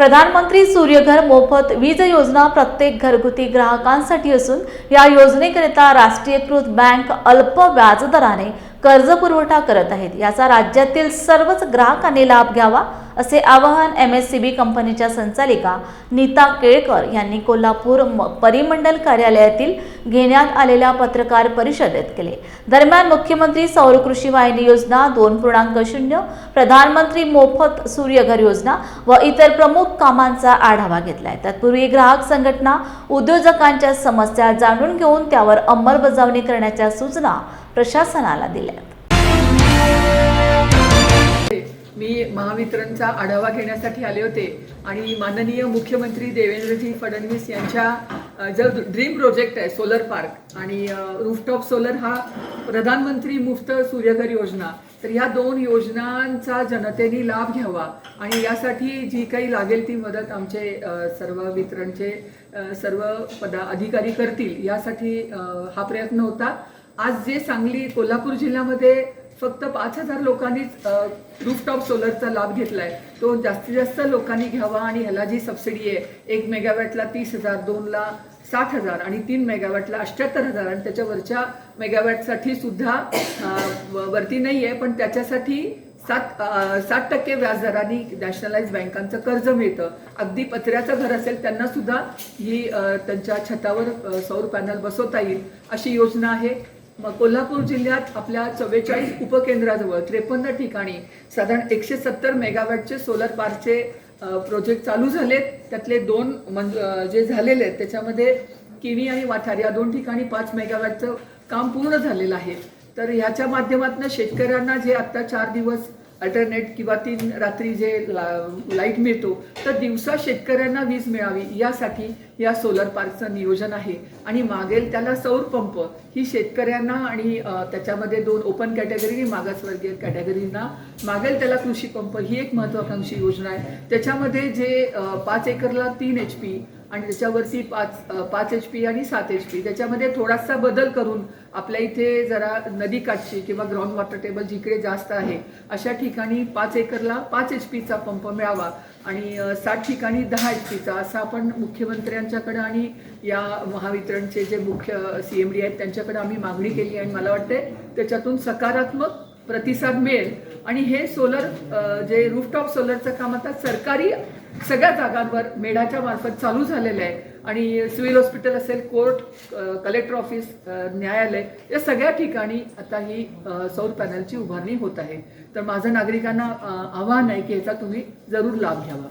प्रधानमंत्री सूर्यघर मोफत वीज योजना प्रत्येक घरगुती ग्राहकांसाठी असून या योजनेकरिता राष्ट्रीयकृत बँक अल्प व्याजदराने कर्ज पुरवठा करत आहेत. याचा राज्यातील सर्वच ग्राहकांनी लाभ घ्यावा असे आवाहन एम एस सी बी कंपनीच्या संचालिका नीता केळकर यांनी कोल्हापूर परिमंडल कार्यालयातील घेण्यात आलेल्या पत्रकार परिषदेत केले. दरम्यान मुख्यमंत्री सौर कृषी वाहिनी योजना दोन पूर्णांक शून्य प्रधानमंत्री मोफत सूर्यघर योजना व इतर प्रमुख कामांचा आढावा घेतलाय. तत्पूर्वी ग्राहक संघटना उद्योजकांच्या समस्या जाणून घेऊन त्यावर अंमलबजावणी करण्याच्या सूचना प्रशासनाला दिल्या मी महावितरणचा आढावा घेण्यासाठी आले होते. आणि माननीय मुख्यमंत्री देवेंद्रजी फडणवीस यांच्या जो ड्रीम प्रोजेक्ट आहे सोलर पार्क आणि रूफटॉप सोलर हा प्रधानमंत्री मुफ्त सूर्यघर योजना तर ह्या दोन योजनांचा जनतेने लाभ घ्यावा आणि यासाठी जी काही लागेल ती मदत आमचे सर्व वितरणचे सर्व पदा अधिकारी करतील यासाठी हा प्रयत्न होता. आज जे सांगली कोल्हापूर जिल्ह्यामध्ये फक्त पाच हजार लोकांनीच रूफटॉप सोलरचा लाभ घेतलाय. तो जास्तीत जास्त लोकांनी घ्यावा आणि ह्याला जी सबसिडी आहे एक मेगावॅटला तीस हजार दोनला साठ हजार आणि तीन मेगावॅटला अठ्ठ्याहत्तर हजार आणि त्याच्यावरच्या मेगावॅटसाठी सुद्धा वरती नाही आहे पण त्याच्यासाठी सात सात टक्के व्याजदराने नॅशनलाइज बँकांचं कर्ज मिळतं. अगदी पत्र्याचं घर असेल त्यांना सुद्धा ही त्यांच्या छतावर सौर पॅनल बसवता येईल अशी योजना आहे. मग कोल्हापूर जिल्ह्यात आपल्या चव्वेचाळीस उपकेंद्राजवळ त्रेपन्न ठिकाणी साधारण एकशे सत्तर मेगावॅटचे सोलर पार्कचे प्रोजेक्ट चालू झालेत. त्यातले दोन मंज जे झालेले आहेत त्याच्यामध्ये किवी आणि वाठार या दोन ठिकाणी पाच मेगावॅटचं काम पूर्ण झालेलं आहे. तर ह्याच्या माध्यमातून शेतकऱ्यांना जे आत्ता चार दिवस अल्टरनेट किंवा तीन रात्री जे ला- लाइट मिळतो तर दिवसा शेतकऱ्यांना वीज मिळावी यासाठी या सोलर पार्कचं नियोजन आहे. आणि मागेल त्याला सौर पंप. ही शेतकऱ्यांना आणि त्याच्यामध्ये दोन ओपन कॅटेगरी आणि मागासवर्गीय कॅटेगरींना मागेल त्याला कृषी पंप. ही एक महत्त्वाकांक्षी योजना आहे. त्याच्यामध्ये जे पाच एकरला तीन एच पी आणि त्याच्यावरती पाच पाच एच पी आणि सात एच पी त्याच्यामध्ये थोडासा बदल करून आपल्या इथे जरा नदीकाठची किंवा ग्राउंड वॉटर टेबल जिकडे जास्त आहे अशा ठिकाणी पाच एकरला पाच एच पीचा पंप मिळावा. आणि सात ठिकाणी दहा एच पीचा असा आपण मुख्यमंत्र्यांच्याकडे आणि या महावितरणचे जे मुख्य सी एम डी आहेत त्यांच्याकडे आम्ही मागणी केली आणि मला वाटते त्याच्यातून सकारात्मक प्रतिसाद मिळेल. आणि हे सोलर जे रूफटॉप सोलरचं काम आता सरकारी सगळ्या जागांवर मेढाच्या मार्फत चालू झालेलं आहे. आणि सिव्हिल हॉस्पिटल असेल कोर्ट कलेक्टर ऑफिस न्यायालय या सगळ्या ठिकाणी आता ही सौर पॅनलची उभारणी होत आहे. तर माझं नागरिकांना आव्हान आहे की याचा तुम्ही जरूर लाभ घ्यावा.